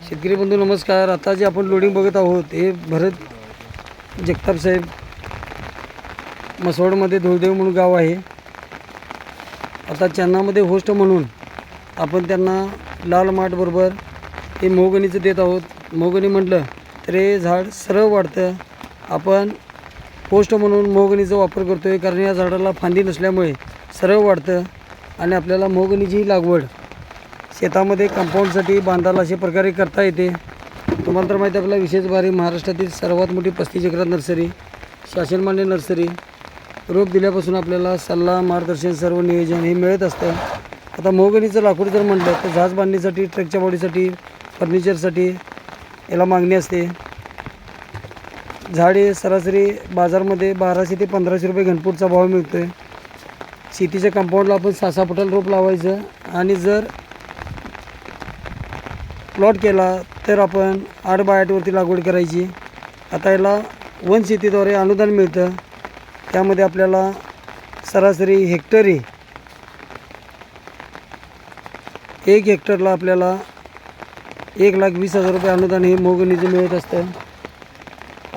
शेतकरी बंधू नमस्कार. आता जे आपण लोडिंग बघत आहोत हे भरत जगताप साहेब मसवडमध्ये धुळदेव म्हणून गाव आहे. आता चन्नामध्ये होस्ट म्हणून आपण त्यांना लाल माठबरोबर हे मोगणीचं देत आहोत. मोगणी म्हटलं तर हे झाड सरळ वाढतं. आपण पोस्ट म्हणून मोगणीचा वापर करतो आहे कारण या झाडाला फांदी नसल्यामुळे सरळ वाढतं आणि आपल्याला मोगणीची लागवड शेतामध्ये कंपाऊंडसाठी बांधाला अशा प्रकारे करता येते. तुम्हाला तर माहिती आहे विशेष बारी महाराष्ट्रातील सर्वात मोठी पस्तीस एकरात नर्सरी शासनमान्य नर्सरी. रोप दिल्यापासून आपल्याला सल्ला मार्गदर्शन सर्व नियोजन हे मिळत असतं. आता मोहगणीचं लाकूड जर म्हटलं तर झाज बांधणीसाठी ट्रकच्या बॉडीसाठी फर्निचरसाठी याला मागणी असते. झाडे सरासरी बाजारमध्ये बाराशे ते पंधराशे रुपये घनफूटचा भाव मिळतो आहे शेतीच्या कंपाऊंडला आपण सहा सहा फुटाला रोप लावायचं आणि जर प्लॉट केला तर आपण आठ बाय आठवरती लागवड करायची. आता याला वन शेतीद्वारे अनुदान मिळतं. त्यामध्ये आपल्याला सरासरी हेक्टरी एक हेक्टरला आपल्याला एक लाख वीस हजार रुपये अनुदान हे मोहगणीचं मिळत असतं.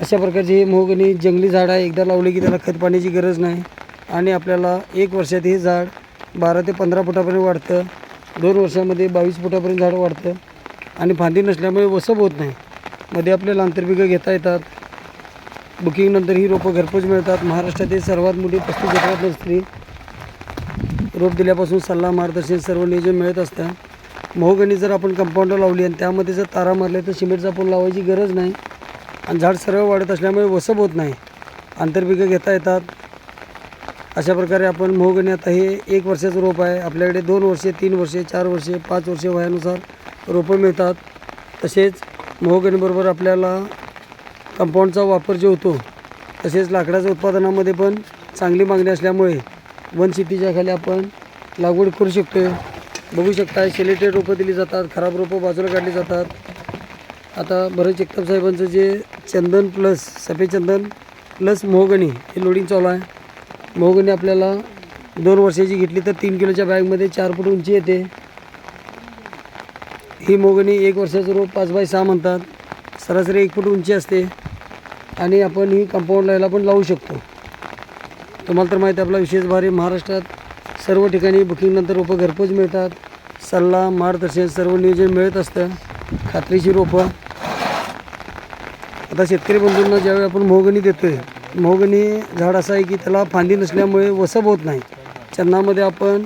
अशा प्रकारची ही मोहगणी जंगली झाड आहे. एकदा लावली की त्याला खत पाण्याची गरज नाही आणि आपल्याला एक वर्षात हे झाड बारा ते पंधरा फुटापर्यंत वाढतं. दोन वर्षामध्ये बावीस फुटापर्यंत झाड वाढतं. आणि फांदी नसल्यामुळे वसप होत नाही. मध्ये आपल्याला आंतरपिकं घेता येतात. बुकिंगनंतर ही रोपं घरपोच मिळतात. महाराष्ट्रातील सर्वात मोठी पस्तीस एकरात नर्सरी रोप दिल्यापासून सल्ला मार्गदर्शन सर्व नियोजन मिळत असतं. मोहगणी जर आपण कंपाऊंडर लावली आणि त्यामध्ये जर तारा मारले तर सिमेंटचा पूल लावायची गरज नाही. आणि झाड सरळ वाढत असल्यामुळे वसप होत नाही. आंतरपिकं घेता येतात. अशा प्रकारे आपण मोहगणी आता हे एक वर्षाचं रोप आहे. आपल्याकडे दोन वर्षे तीन वर्षे चार वर्षे पाच वर्षे वयानुसार रोपं मिळतात. तसेच मोहगणीबरोबर आपल्याला कंपाऊंडचा वापर जो होतो तसेच लाकडाच्या उत्पादनामध्ये पण चांगली मागणी असल्यामुळे वन शेतीच्या खाली आपण लागवड करू शकतो बघू शकता सिलेटेड रोपं दिली जातात खराब रोपं बाजूला काढली जातात. आता भरत जगताप साहेबांचं जे चंदन प्लस सफेद चंदन प्लस मोहगणी हे लोडिंग चालू आहे. मोहगणी आपल्याला दोन वर्षाची घेतली तर तीन किलोच्या बॅगमध्ये चार फूट उंची येते. ही मोगणी एक वर्षाचं रोप पाच बाय सहा म्हणतात. सरासरी एक फूट उंची असते. आणि आपण ही कंपाऊंड लायला पण लावू शकतो. तुम्हाला तर माहिती आहे आपला विशेष भारी महाराष्ट्रात सर्व ठिकाणी बुकिंगनंतर रोपं घरपोच मिळतात. सल्ला मार्गदर्शन सर्व नियोजन मिळत असतं. खात्रीची रोपं. आता शेतकरी बंधूंना ज्यावेळी आपण मोहगणी देतो आहे मोहगणी झाड असं आहे की त्याला फांदी नसल्यामुळे वसप होत नाही. चन्नामध्ये आपण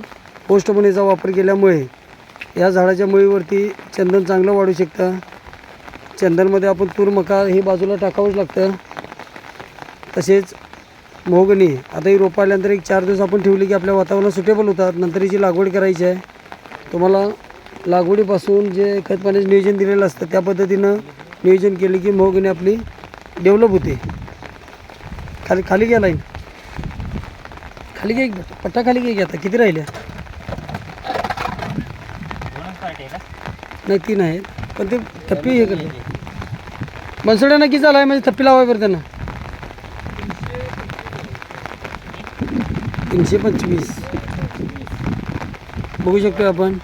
पोस्टमनीचा वापर केल्यामुळे या झाडाच्या मुळीवरती चंदन चांगलं वाढू शकतं. चंदनमध्ये आपण तूर मका हे बाजूला टाकावंच लागतं. तसेच मोहगणी आता ही रोपं आल्यानंतर एक चार दिवस आपण ठेवली की आपल्या वातावरणात सुटेबल होतात. नंतर हिची लागवड करायची आहे. तुम्हाला लागवडीपासून जे खत पाण्याचं नियोजन दिलेलं असतं त्या पद्धतीनं नियोजन केले की मोहगणी आपली डेव्हलप होते. खाली खाली घ्या लाईन खाली घे पट्टा खाली घे आता किती राहिल्या? नाही तीन आहेत पण ते थप्पी हे करते. बनसोड्या नक्की झाला आहे म्हणजे थप्पी लावाय बरं त्यांना. तीनशे पंचवीस. बघू शकतो आपण.